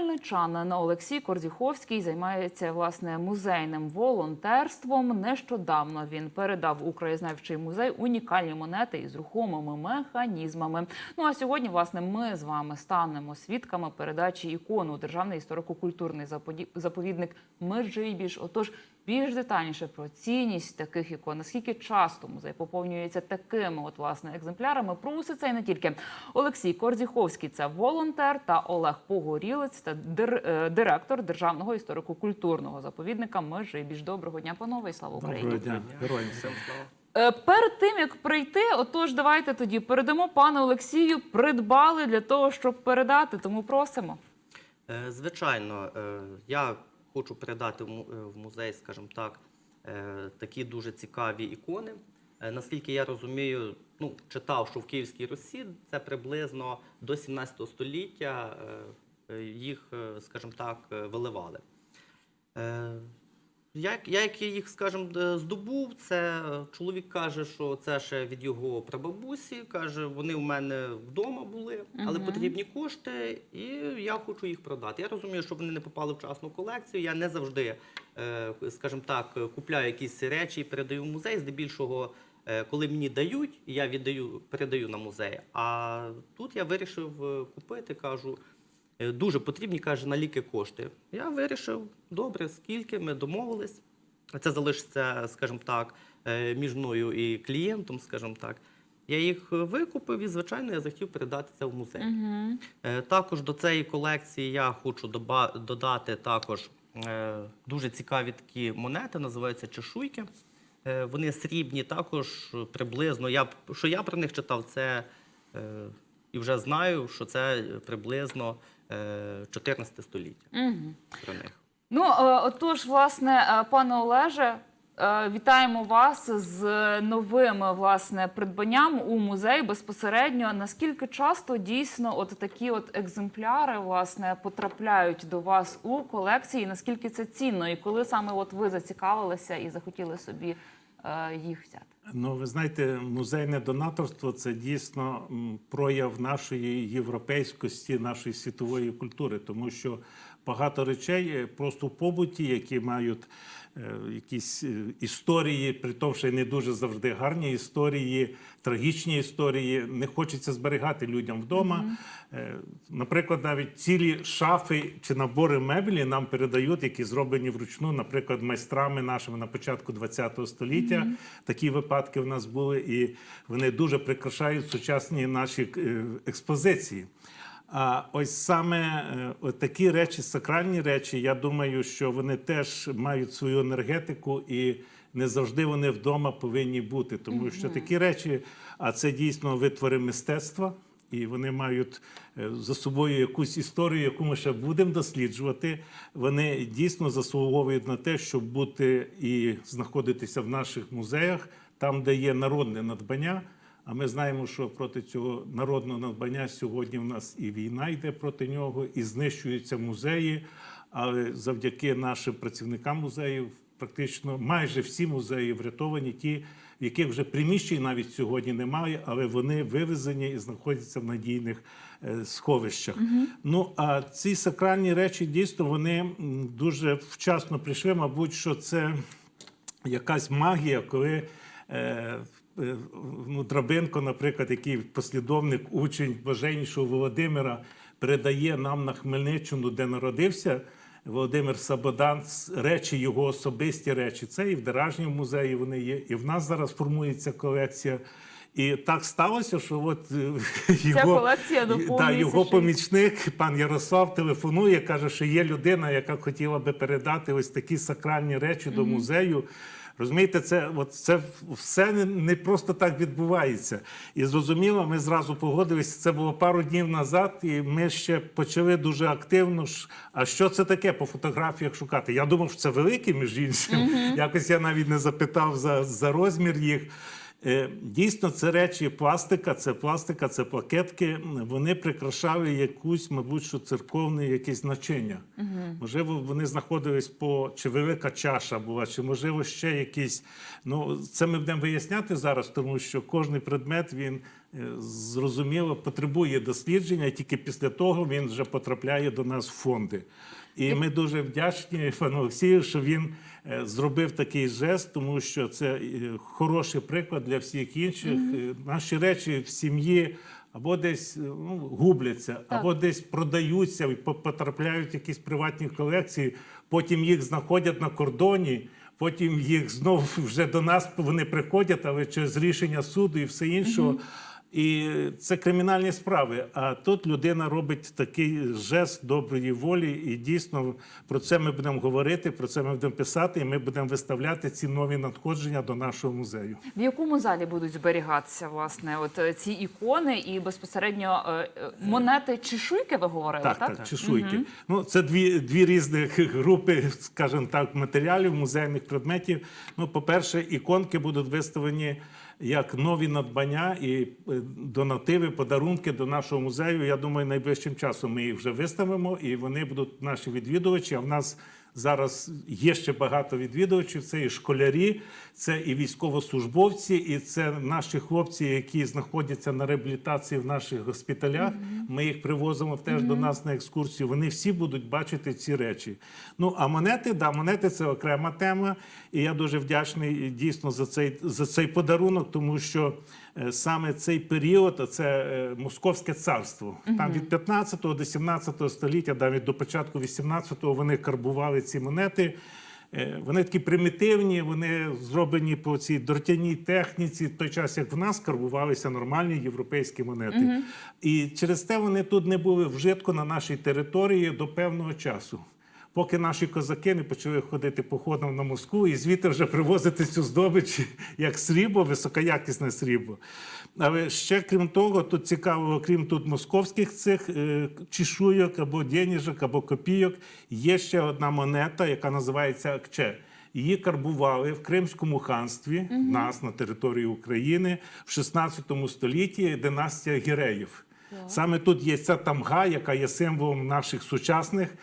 Хмельничанин Олексій Кордіховський займається власне музейним волонтерством. Нещодавно він передав у краєзнавчий музей унікальні монети із рухомими механізмами. Ну а сьогодні, власне, ми з вами станемо свідками передачі ікону державний історико-культурний заповідник Межибіж. Отож, більш детальніше про цінність таких ікон, наскільки часто музей поповнюється такими от власне екземплярами. Про усе це і не тільки Олексій Кордіховський це волонтер та Олег Погорілець та дир- е, директор державного історико-культурного заповідника Межибіж. Доброго дня, панове, і слава Україні. Доброго дня, героям слава. Е, Перед тим як прийти, отож, давайте тоді передамо пану Олексію. Придбали для того, щоб передати. Тому просимо. Е, Звичайно, я хочу передати в му- в музей, скажімо так, такі дуже цікаві ікони. Наскільки я розумію, ну, читав, що в Київській Русі це приблизно до 17 століття їх, е, скажімо так, е, виливали. Е, Як, як я їх, скажімо, е, здобув, це е, чоловік каже, що це ще від його прабабусі. Каже, вони в мене вдома були, але Мгм. потрібні кошти, і я хочу їх продати. Я розумію, що вони не попали в частну колекцію. Я не завжди, е, скажімо так, купляю якісь речі і передаю в музей. Здебільшого, е, коли мені дають, я віддаю, передаю на музей. А тут я вирішив е, купити, кажу. Е, Дуже потрібні, каже, на ліки кошти. Я вирішив, добре, скільки ми домовились. Це залишиться, скажімо так, е, між мною і клієнтом, скажімо так. Я їх викупив і, звичайно, я захотів передати це в музей. Угу. Також до цієї колекції я хочу додати також дуже цікаві такі монети, називаються чешуйки. Вони срібні, також приблизно. Я, що я про них читав, це і вже знаю, що це приблизно 14 століття Угу. про них. Ну, е, отож, власне, е, пане Олеже, е, вітаємо вас з новим власне придбанням у музей безпосередньо. Наскільки часто дійсно от такі от екземпляри власне потрапляють до вас у колекції? Наскільки це цінно? І коли саме от ви зацікавилися і захотіли собі їх взяти? Ну, ви знаєте, музейне донаторство це дійсно прояв нашої європейськості, нашої світової культури, тому що багато речей е, просто в побуті, які мають е, якісь е, історії, при тому, що не дуже завжди гарні історії, трагічні історії, не хочеться зберігати людям вдома. Е, Наприклад, навіть цілі шафи чи набори меблі нам передають, які зроблені вручну, наприклад, майстрами нашими на початку ХХ століття. Такі випадки в нас були, і вони дуже прикрашають сучасні наші експозиції. А ось саме е, такі речі, сакральні речі, я думаю, що вони теж мають свою енергетику і не завжди вони вдома повинні бути, тому що такі речі, а це дійсно витвори мистецтва. І вони мають е, за собою якусь історію, яку ми ще будемо досліджувати. Вони дійсно заслуговують на те, щоб бути і знаходитися в наших музеях, там, де є народне надбання. А ми знаємо, що проти цього народного надбання сьогодні в нас і війна йде проти нього, і знищуються музеї. Але завдяки нашим працівникам музеїв, практично майже всі музеї врятовані, ті, в яких вже приміщень навіть сьогодні немає, але вони вивезені і знаходяться в надійних е, сховищах. Ну а ці сакральні речі дійсно вони дуже вчасно прийшли. Мабуть, що це якась магія, коли. Е, Ну, Драбенко, наприклад, який послідовник, учень Боженішого Володимира, передає нам на Хмельниччину, де народився Володимир Сабодан, речі, його особисті речі. Це і в Деражньому музеї вони є, і в нас зараз формується колекція. І так сталося, що от е, його, колекція та, його помічник, пан Ярослав, телефонує, каже, що є людина, яка хотіла би передати ось такі сакральні речі до музею. Розумієте, це, от, це все не, не просто так відбувається. І зрозуміло, ми зразу погодилися. Це було пару днів назад, і ми ще почали дуже активно. ж, А що це таке по фотографіях шукати? Я думав, що це великі, між іншим. Якось я навіть не запитав за, за розмір їх. Е, Дійсно, це речі пластика, це пластика, це плакетки. Вони прикрашали якусь, мабуть, що церковне якесь значення. Можливо, вони знаходились по чи велика чаша була, чи можливо ще якісь. Ну це ми будемо виясняти зараз, тому що кожний предмет він е, зрозуміло потребує дослідження, і тільки після того він вже потрапляє до нас в фонди. І ми дуже вдячні пану Олексію, що він зробив такий жест, тому що це е, хороший приклад для всіх інших. Е, Наші речі в сім'ї або десь е, ну, губляться, або десь продаються і по- потрапляють в якісь приватні колекції. Потім їх знаходять на кордоні. Потім їх знову вже до нас вони приходять, але через рішення суду і все іншого. І це кримінальні справи. А тут людина робить такий жест доброї волі, і дійсно про це ми будемо говорити, про це ми будемо писати, і ми будемо виставляти ці нові надходження до нашого музею. В якому залі будуть зберігатися власне от е, ці ікони і безпосередньо е, е, монети чешуйки? Ви говорили, Так, так? так, чешуйки. Ну, це дві, дві різних групи, скажімо так, матеріалів, музейних предметів. Ну, по-перше, іконки будуть виставлені як нові надбання і е, донативи, подарунки до нашого музею. Я думаю, найближчим часом ми їх вже виставимо, і вони будуть наші відвідувачі. А в нас зараз є ще багато відвідувачів. Це і школярі, це і військовослужбовці, і це наші хлопці, які знаходяться на реабілітації в наших госпіталях. Ми їх привозимо теж до нас на екскурсію. Вони всі будуть бачити ці речі. Ну а монети, да, монети це окрема тема. І я дуже вдячний дійсно за цей за цей подарунок, тому що саме цей період це е, Московське царство. Там від 15 до 17 століття, навіть до початку 18-го вони карбували ці монети. Е, Вони такі примітивні, вони зроблені по цій дротяній техніці, в той час, як в нас карбувалися нормальні європейські монети. І через те вони тут не були вжитку на нашій території до певного часу. Поки наші козаки не почали ходити походом на Москву і звідти вже привозити цю здобич як срібло, високоякісне срібло. Але ще крім того, тут цікаво, окрім тут московських цих е, чешуйок або денежок, або копійок, є ще одна монета, яка називається Акче. Її карбували в Кримському ханстві, в нас на території України в 16 столітті династія Гіреїв. Саме тут є ця тамга, яка є символом наших сучасних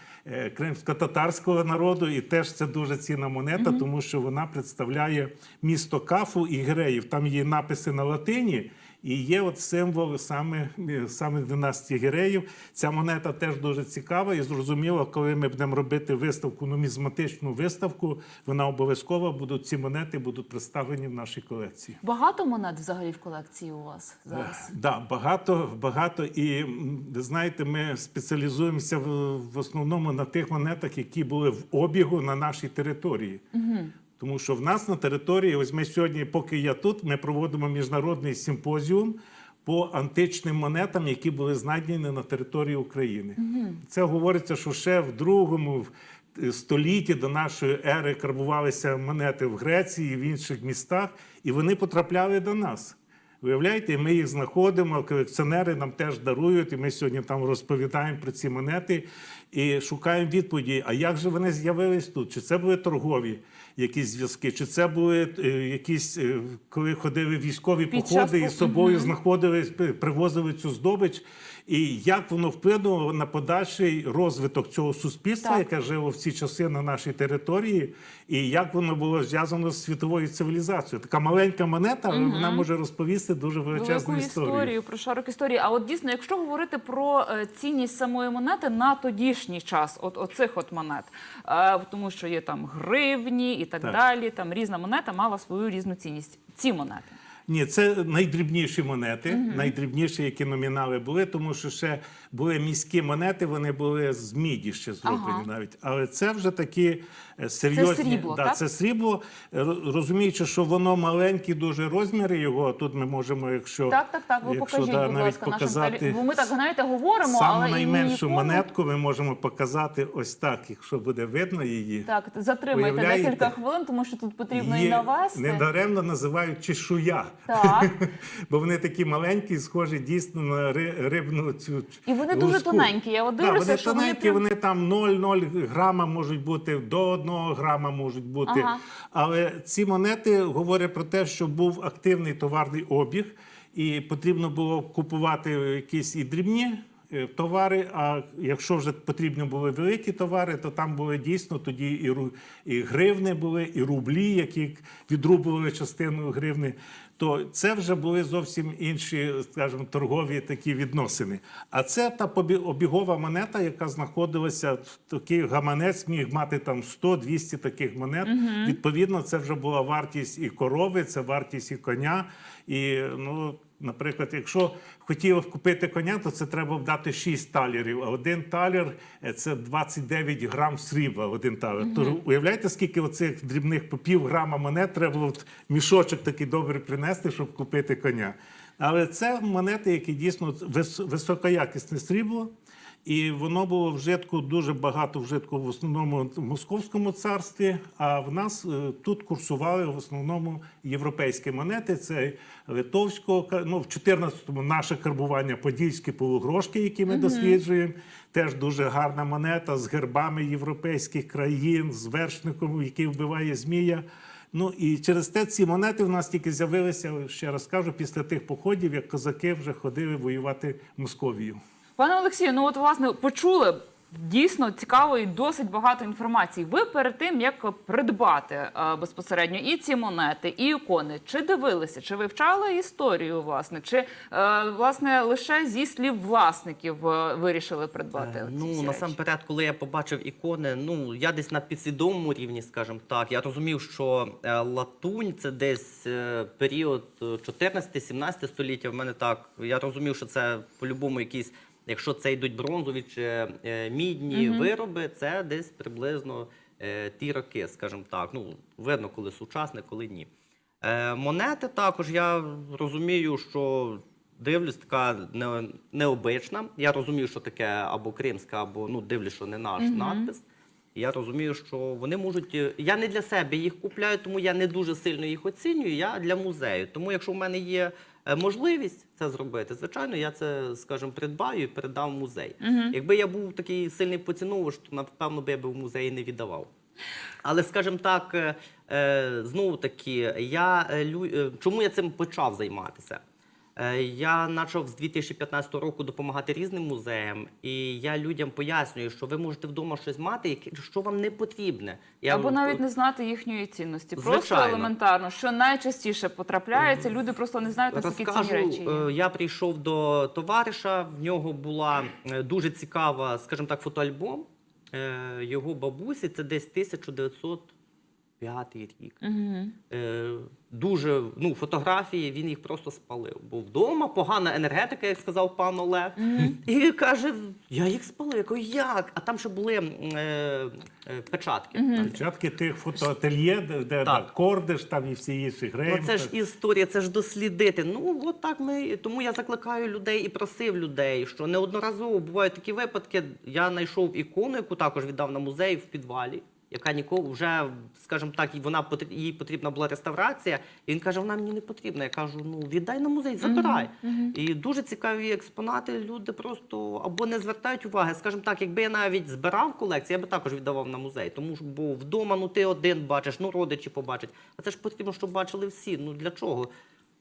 кримсько-татарського народу, і теж це дуже цінна монета, тому що вона представляє місто Кафу і Греїв. Там є написи на латині. І є от символ саме, е, саме династії Гіреїв. Ця монета теж дуже цікава. І зрозуміло, коли ми будемо робити виставку, нумізматичну виставку, вона обов'язково будуть ці монети будуть представлені в нашій колекції. Багато монет взагалі в колекції у вас зараз. Да, багато, багато. І ви знаєте, ми спеціалізуємося в, в основному на тих монетах, які були в обігу на нашій території. Тому що в нас на території, ось ми сьогодні, поки я тут, ми проводимо міжнародний симпозіум по античним монетам, які були знайдені на території України. Це говориться, що ще в другому в- столітті до нашої ери карбувалися монети в Греції, в інших містах, і вони потрапляли до нас. Виявляєте, ми їх знаходимо, колекціонери нам теж дарують, і ми сьогодні там розповідаємо про ці монети і шукаємо відповіді, а як же вони з'явились тут? Чи це були торгові якісь зв'язки, чи це були е, якісь, е, коли ходили військові Під походи і з собою знаходили, привозили цю здобич, і як воно вплинуло на подальший розвиток цього суспільства, Так. яке жило в ці часи на нашій території, і як воно було зв'язано з світовою цивілізацією. Така маленька монета, але вона може розповісти дуже величезну Велику історію. історію про шарок історії. А от дійсно, якщо говорити про е, цінність самої монети на тодішній час, от оцих от монет, е, тому що є там гривні і так, Так. далі. Там різна монета мала свою різну цінність. Ці монети. Ні, це найдрібніші монети, найдрібніші, які номінали були, тому що ще були міські монети, вони були з міді ще зроблені Ага. навіть. Але це вже такі е, серйозні. срібло, да, так? це срібло. Розуміючи, що воно маленькі дуже розміри його. Тут ми можемо, якщо Так, так, так. Ви якщо, покажіть, да, будь ласка, нашим показати теле- Бо ми так знаєте, говоримо, саму але найменшу ікону- монетку, ми можемо показати ось так, якщо буде видно її. Так, затримайте Уявляєте? декілька хвилин, тому що тут потрібно і навести. недаремно називають чешуя. Так. Бо вони такі маленькі, схожі дійсно на ри- рибну цю. І вони дуже тоненькі. Я от Да, вони що вони тоненькі, прям- вони там 0,0 грама можуть бути, до 1 грама можуть бути. Ага. Але ці монети говорять про те, що був активний товарний обіг, і потрібно було купувати якісь і дрібні. Е, товари. А якщо вже потрібні були великі товари, то там були дійсно тоді і, ру- і гривни були, і рублі, які відрубували частину гривни. То це вже були зовсім інші, скажімо, торгові такі відносини. А це та обігова монета, яка знаходилася в такий гаманець, міг мати там 100-200 таких монет. Відповідно, це вже була вартість і корови, це вартість і коня. І ну, наприклад, якщо хотів купити коня, то це треба вдати дати 6 талерів. А один талер е, це 29 грам срібла. Один талер. Тож уявляєте, скільки оцих дрібних по пів грама монет треба було в мішочок такий добре принести, щоб купити коня. Але це монети, які дійсно високоякісне срібло. І воно було вжитку дуже багато вжитку в основному в Московському царстві. А в нас е, тут курсували в основному європейські монети. Це литовського ну в 14-му наше карбування подільські полугрошки, які ми досліджуємо. Теж дуже гарна монета з гербами європейських країн, з вершником, який вбиває змія. Ну і через те ці монети в нас тільки з'явилися, ще раз кажу, після тих походів, як козаки вже ходили воювати в Московію. Пане Олексію, ну от власне почули дійсно цікаво і досить багато інформації. Ви перед тим як придбати е, безпосередньо і ці монети, і ікони, чи дивилися, чи вивчали історію, власне, чи е, власне лише зі слів власників е, вирішили придбати? Е, Ну насамперед, коли я побачив ікони, ну я десь на підсвідомому рівні, скажімо так, я розумів, що латунь це десь період е, 14-17 століття. В мене так. Я розумів, що це по-любому якісь, якщо це йдуть бронзові чи е, мідні вироби, це десь приблизно е, ті роки, скажімо так. Ну видно, коли сучасне, коли ні. Е, монети також я розумію, що дивлюсь, така не, необична. Я розумію, що таке або кримська, або ну дивлюсь, що не наш надпис. Я розумію, що вони можуть. Я не для себе їх купляю, тому я не дуже сильно їх оцінюю. Я для музею. Тому, якщо в мене є можливість це зробити, звичайно, я це, скажімо, придбаю і передав в музей. Якби я був такий сильний поціновувач, то напевно би я би в музеї не віддавав. Але, скажімо так, е, е, знову таки, я е, е, чому я цим почав займатися? Е, Я почав з 2015 року допомагати різним музеям, і я людям пояснюю, що ви можете вдома щось мати, що вам не потрібне. Я Або навіть не знати їхньої цінності. Просто Звичайно. елементарно, що найчастіше потрапляється, люди просто не знають, наскільки ці речі є. е, я прийшов до товариша. В нього була е, дуже цікава, скажімо так, фотоальбом його бабусі. Це десь 1905 рік. Угу. Дуже ну, фотографії, він їх просто спалив. Бо вдома погана енергетика, як сказав пан Олег. І каже: я їх спалив. Я кажу, як? А там ще були е, е, печатки. Початки тих фотоательє, де, де Так. да, кордиш там і всі інші грейм. Ну, це ж історія, це ж дослідити. Ну от так ми тому я закликаю людей і просив людей, що неодноразово бувають такі випадки. Я знайшов ікону, яку також віддав на музей в підвалі. Яка ніколи вже, скажімо так, вона їй потрібна була реставрація. І він каже: вона мені не потрібна. Я кажу: ну віддай на музей, забирай. І дуже цікаві експонати. Люди просто або не звертають уваги. Скажімо так, якби я навіть збирав колекцію, я би також віддавав на музей. Тому що бо вдома ну ти один бачиш, ну родичі побачать. А це ж потрібно, щоб бачили всі. Ну для чого?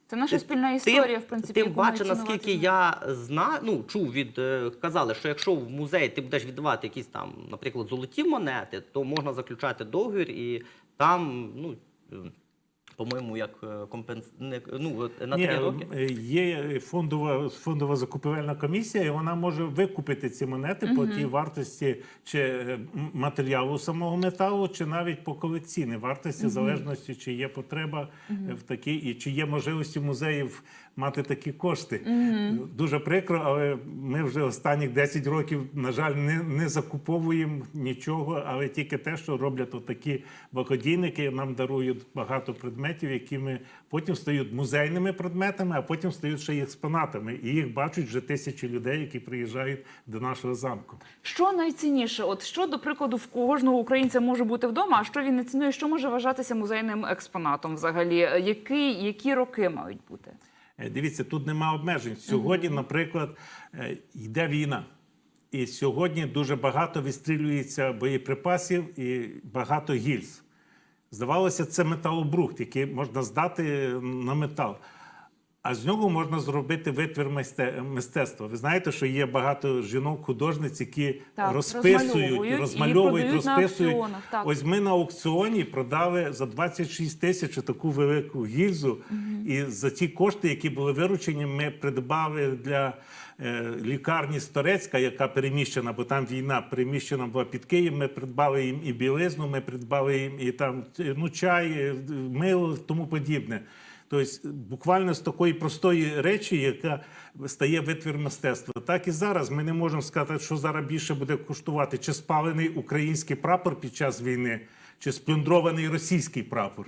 Це наша спільна історія, в принципі. Тим цінувати наскільки я знаю, ну чув від е, казали, що якщо в музей ти будеш віддавати якісь там, наприклад, золоті монети, то можна заключати договір і там, ну. По-моєму, як е, компенс... не, ну, на Ні, три роки. е, є фондова, фондова закупівельна комісія, і вона може викупити ці монети по тій вартості чи е, матеріалу самого металу, чи навіть по колекційній вартості, в залежності, чи є потреба угу. в такій, і чи є можливості музеїв мати такі кошти. Дуже прикро, але ми вже останніх 10 років, на жаль, не, не закуповуємо нічого, але тільки те, що роблять отакі благодійники, нам дарують багато предметів, які ми потім стають музейними предметами, а потім стають ще й експонатами. І їх бачать вже тисячі людей, які приїжджають до нашого замку. Що найцінніше? От що, до прикладу, в кожного українця може бути вдома, а що він не цінує, що може вважатися музейним експонатом взагалі? Які, які роки мають бути? Е, Дивіться, тут нема обмежень. Сьогодні, наприклад, е, йде війна. І сьогодні дуже багато відстрілюється боєприпасів і багато гільз. Здавалося, це металобрухт, який можна здати на метал. А з нього можна зробити витвір мистецтва. Ви знаєте, що є багато жінок-художниць, які Так, розписують, розмальовують на розписують. так. Ось ми на аукціоні продали за 26 тисяч таку велику гільзу. І за ті кошти, які були виручені, ми придбали для е, лікарні Сторецька, яка переміщена, бо там війна переміщена була під Київ. Ми придбали їм і білизну, ми придбали їм і там е, ну, чай, е, мило, тому подібне. Тобто, буквально з такої простої речі, яка стає витвір мистецтва. Так і зараз ми не можемо сказати, що зараз більше буде коштувати чи спалений український прапор під час війни, чи сплюндрований російський прапор.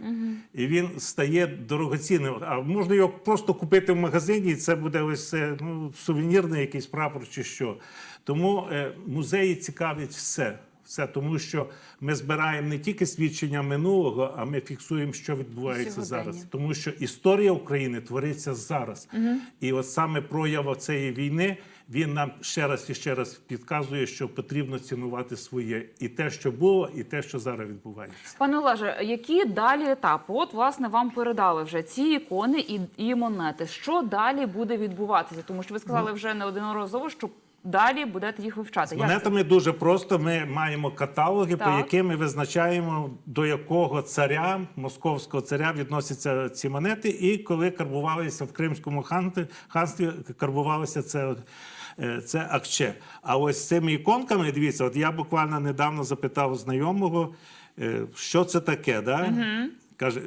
І він стає дорогоцінним. А можна його просто купити в магазині, і це буде ось ну, сувенірний якийсь прапор чи що. Тому е, музеї цікавить все. Все тому, що ми збираємо не тільки свідчення минулого, а ми фіксуємо, що відбувається Сьогодення. зараз. Тому що історія України твориться зараз. І от саме прояв цієї війни він нам ще раз і ще раз підказує, що потрібно цінувати своє і те, що було, і те, що зараз відбувається. Пане Олеже, які далі етапи? От, власне, вам передали вже ці ікони і, і монети. Що далі буде відбуватися? Тому що ви сказали вже неодноразово, що далі будете їх вивчати. З Як монетами дуже просто. Ми маємо каталоги, по Так. яким ми визначаємо, до якого царя, московського царя відносяться ці монети, і коли карбувалися в Кримському ханстві, ханстві карбувалися це. е, Це акче. А ось цими іконками, дивіться, от я буквально недавно запитав знайомого, е, що це таке. Да? Каже,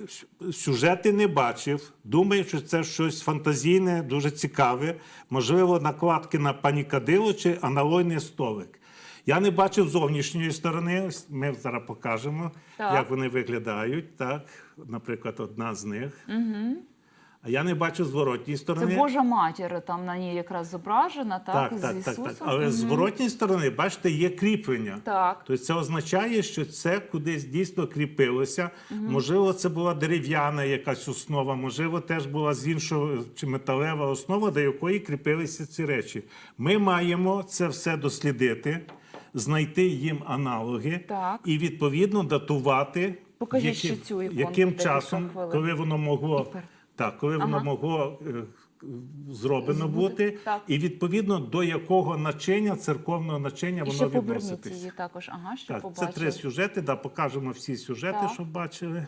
сюжети не бачив. Думаю, що це щось фантазійне, дуже цікаве. Можливо, накладки на панікадило чи аналойний столик. Я не бачив зовнішньої сторони. Ми зараз покажемо, Так. як вони виглядають. Так, наприклад, одна з них. А я не бачу зворотньої Це. Божа матір там на ній якраз зображена, так, так, з так, так, Ісусом. так. Але з Мгм. зворотньої сторони, бачите, є кріплення. Так. Тобто це означає, що це кудись дійсно кріпилося. Можливо, це була дерев'яна якась основа, можливо, теж була з іншого чи металева основа, до якої кріпилися ці речі. Ми маємо це все дослідити, знайти їм аналоги Так. і відповідно датувати, Покажіть ще цю іконку, яким декілька часом, хвилин. коли воно могло. І пер- Так, коли воно могло е, зроблено бути, так. і відповідно до якого начиння, церковного начиння І воно ще відноситись. її також. Ага, що Так, це три сюжети, да, покажемо всі сюжети, Так. щоб бачили.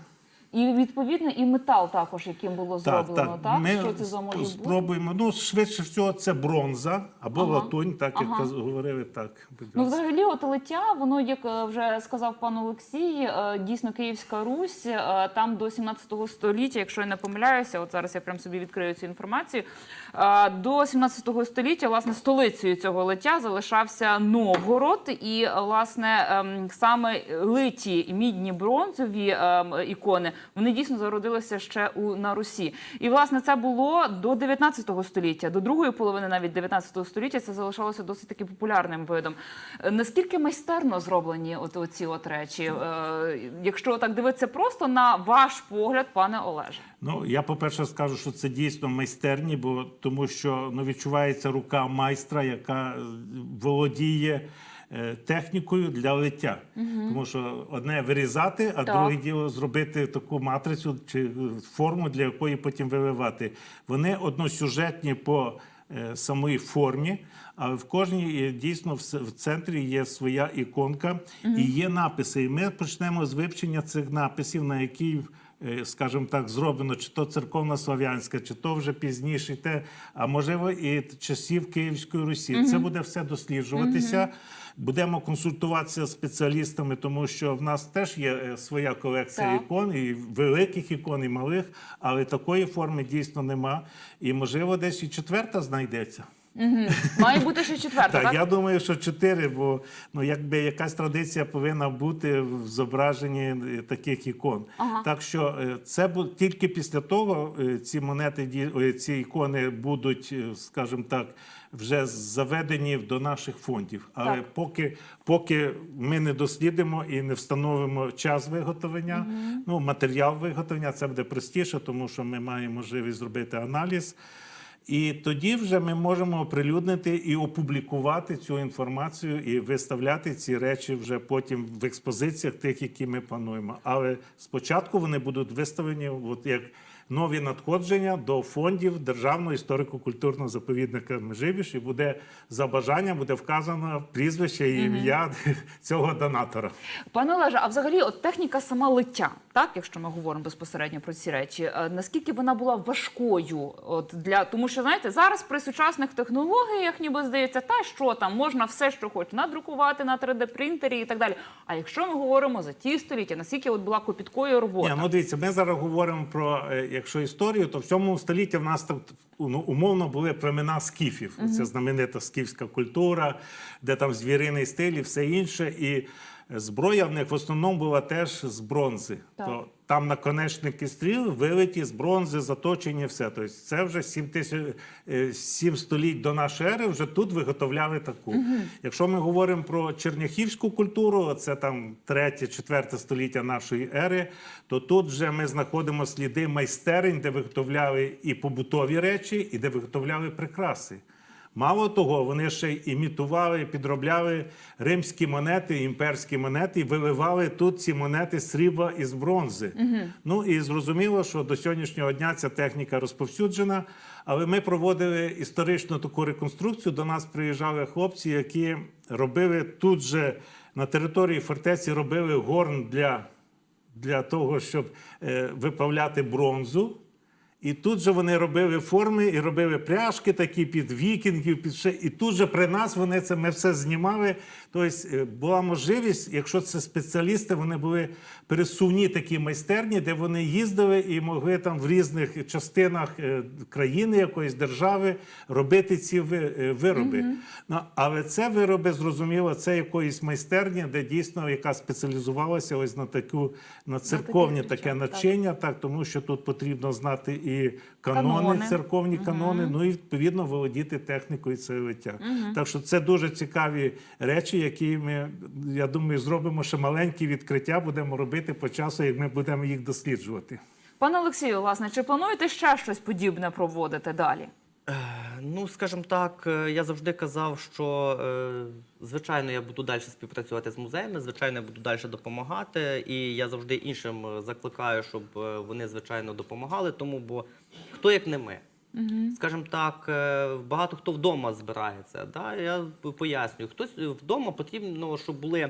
І відповідно і метал також, яким було зроблено, так? Ми Що це за може спробуємо. Ну, швидше всього, це бронза або Ага. латунь, так як Ага. говорили, так. Ну, взагалі, от лиття, воно, як е, вже сказав пан Олексій, е, дійсно Київська Русь, е, там до 17 століття, якщо я не помиляюся, от зараз я прям собі відкрию цю інформацію. До 17 століття, власне, столицею цього лиття залишався Новгород, і власне ем, саме литі мідні бронзові ем, ікони, вони дійсно зародилися ще у на Русі. І власне це було до 19 століття, до другої половини навіть 19 століття це залишалося досить таки популярним видом. Наскільки майстерно зроблені от оці от речі? Е, Якщо так дивитися просто на ваш погляд, пане Олеже. Ну, я, по-перше, скажу, що це дійсно майстерні, бо тому що ну, відчувається рука майстра, яка е, володіє е, технікою для лиття. Тому що одне вирізати, а Так. друге діло зробити таку матрицю чи е, форму, для якої потім виливати. Вони односюжетні по самої формі, але в кожній дійсно в центрі є своя іконка і є написи. І ми почнемо з вивчення цих написів, на якій е, скажімо так, зроблено, чи то церковна слав'янська, чи то вже пізніше, те, а можливо, і часів Київської Русі. Це буде все досліджуватися. Будемо консультуватися з спеціалістами, тому що в нас теж є е, своя колекція Так. ікон, і великих ікон, і малих, але такої форми дійсно нема. І можливо, десь і четверта знайдеться. Має бути ще четверта, Так, так? я думаю, що чотири, бо ну якби якась традиція повинна бути в зображенні е, таких ікон. Ага. Так що е, це тільки після того е, ці монети, ці ікони будуть, скажімо так, вже заведені до наших фондів. Але Так. поки, поки ми не дослідимо і не встановимо час виготовлення, ну матеріал виготовлення, це буде простіше, тому що ми маємо можливість зробити аналіз. І тоді вже ми можемо оприлюднити і опублікувати цю інформацію і виставляти ці речі вже потім в експозиціях, тих, які ми плануємо. Але спочатку вони будуть виставлені, от як нові надходження до фондів Державного історико-культурного заповідника Межибіж, і буде за бажанням буде вказано прізвище і ім'я цього донатора. Пане Олеже, а взагалі, от техніка сама лиття, так, якщо ми говоримо безпосередньо про ці речі, е, наскільки вона була важкою? От для тому, що знаєте, зараз при сучасних технологіях, ніби здається, та що там можна все, що хоч надрукувати на 3D принтері і так далі. А якщо ми говоримо за ті століття, наскільки от була копіткою робота? Ні, ну дивіться, ми зараз говоримо про е, якщо історію, то в цьому столітті в нас ну, умовно були племена скіфів. Це знаменита скіфська культура, де там звіриний стиль і все інше. І зброя в них в основному була теж з бронзи. Так. То там наконечники стріл вилиті з бронзи, заточені, все. Тобто це вже 7 тисяч е, 7 століть до нашої ери. Вже тут виготовляли таку. Якщо ми говоримо про черняхівську культуру, це там 3-4 століття нашої ери, то тут вже ми знаходимо сліди майстерень, де виготовляли і побутові речі, і де виготовляли прикраси. Мало того, вони ще імітували, підробляли римські монети, імперські монети, і виливали тут ці монети з срібла і з бронзи. Ну і зрозуміло, що до сьогоднішнього дня ця техніка розповсюджена. Але ми проводили історичну таку реконструкцію. До нас приїжджали хлопці, які робили тут же на території фортеці робили горн для, для того, щоб е, виправляти бронзу. І тут же вони робили форми і робили пряжки такі під вікінгів, під ще. І тут же при нас вони це ми все знімали. Тобто е, була можливість, якщо це спеціалісти, вони були пересувні такі майстерні, де вони їздили і могли там в різних частинах е, країни якоїсь держави робити ці е, вироби. Ну, але це вироби, зрозуміло, це якоїсь майстерні, де дійсно яка спеціалізувалася ось на таку на церковні речах, таке так. начиння, так тому що тут потрібно знати і канони, Канони. церковні канони, ну і відповідно володіти технікою целиття. Так що це дуже цікаві речі, які ми, я думаю, зробимо ще маленькі відкриття, будемо робити по часу, як ми будемо їх досліджувати. Пане Олексію, власне, чи плануєте ще щось подібне проводити далі? Ну, скажімо так, е, я завжди казав, що е, звичайно я буду далі співпрацювати з музеями, звичайно, я буду далі допомагати. І я завжди іншим е, закликаю, щоб вони звичайно допомагали. Тому, бо хто як не ми. Скажімо так, багато хто вдома збирається. Да? Я пояснюю, хтось вдома потрібно, щоб були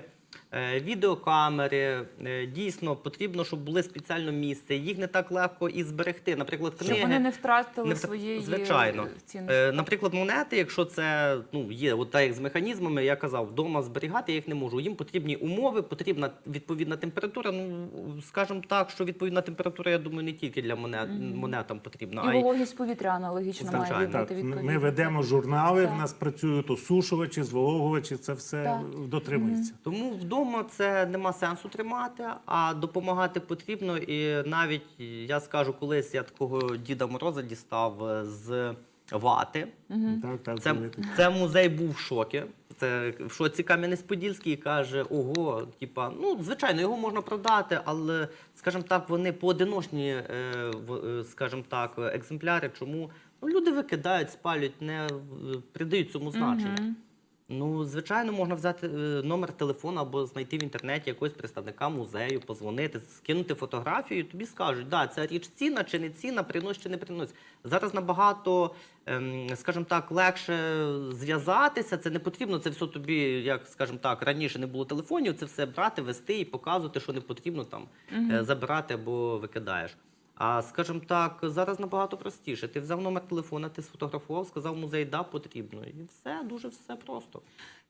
відеокамери. е, Дійсно, потрібно, щоб були спеціально місце. Їх не так легко і зберегти. Наприклад, книги. Щоб вони не втратили Не своєї звичайно. цінності. Е, наприклад, монети, якщо це ну є, от так як з механізмами, я казав, вдома зберігати я їх не можу. Їм потрібні умови, потрібна відповідна температура. Ну скажімо так, що відповідна температура, я думаю, не тільки для монет монетам потрібна, І вологість повітря аналогічно має Звичайно. бути Так, ми- ми ведемо журнали, Так. в нас працюють осушувачі, зволожувачі, це все Так. дотримується. Тому вдома це нема сенсу тримати, а допомагати потрібно. І навіть я скажу, колись я такого Діда Мороза дістав е, з вати. Так, так, Це, це музей був в шокі. Це в шоці Кам'янець-Подільський каже: ого, типа, ну звичайно, його можна продати, але, скажімо так, вони поодиночні, е, в- е, скажімо так, екземпляри. Чому ну, люди викидають, спалюють, не е, придають цьому значення. Ну, звичайно, можна взяти е, номер телефону або знайти в інтернеті якогось представника музею, позвонити, скинути фотографію, тобі скажуть, да, ця річ цінна чи не цінна, приносить чи не приносить. Зараз набагато, ем, скажімо так, легше зв'язатися. Це не потрібно. Це все тобі, як скажімо так, раніше не було телефонів, це все брати, вести і показувати, що не потрібно там е, забирати або викидаєш. А скажімо так, зараз набагато простіше. Ти взяв номер телефона, ти сфотографував, сказав музей, да, потрібно. І все дуже все просто.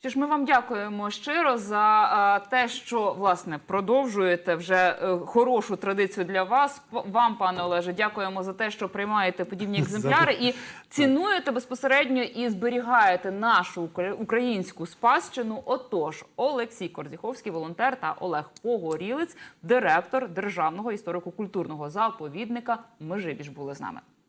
Що ж, ми вам дякуємо щиро за е, те, що власне продовжуєте вже е, хорошу традицію для вас. Вам, пане Олеже, дякуємо за те, що приймаєте подібні екземпляри і цінуєте безпосередньо і зберігаєте нашу українську спадщину. Отож, Олексій Корзіховський, волонтер та Олег Погорілець, директор Державного історико-культурного заповідника Межибіж були з нами.